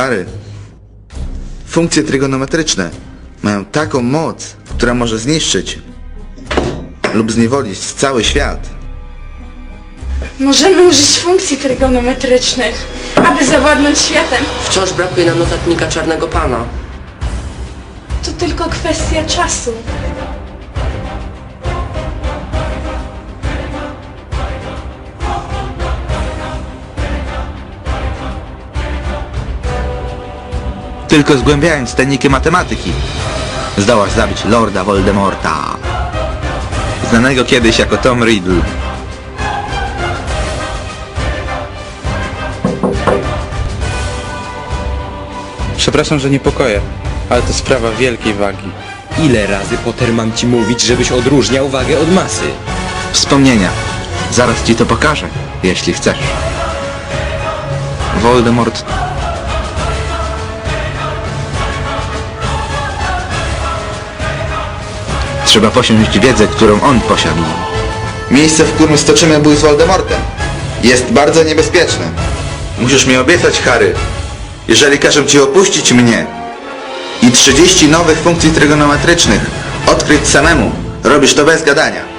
Harry, funkcje trygonometryczne mają taką moc, która może zniszczyć lub zniewolić cały świat. Możemy użyć funkcji trygonometrycznych, aby zawładnąć światem. Wciąż brakuje nam notatnika Czarnego Pana. To tylko kwestia czasu. Tylko zgłębiając tajniki matematyki, zdołasz zabić Lorda Voldemorta, znanego kiedyś jako Tom Riddle. Przepraszam, że niepokoję, ale to sprawa wielkiej wagi. Ile razy Potter mam ci mówić, żebyś odróżniał wagę od masy? Wspomnienia. Zaraz ci to pokażę, jeśli chcesz. Voldemort Trzeba posiąść wiedzę, którą on posiadł. Miejsce, w którym stoczymy bój z Voldemortem jest bardzo niebezpieczne. Musisz mi obiecać, Harry, jeżeli każę ci opuścić mnie i 30 nowych funkcji trygonometrycznych odkryć samemu, robisz to bez gadania.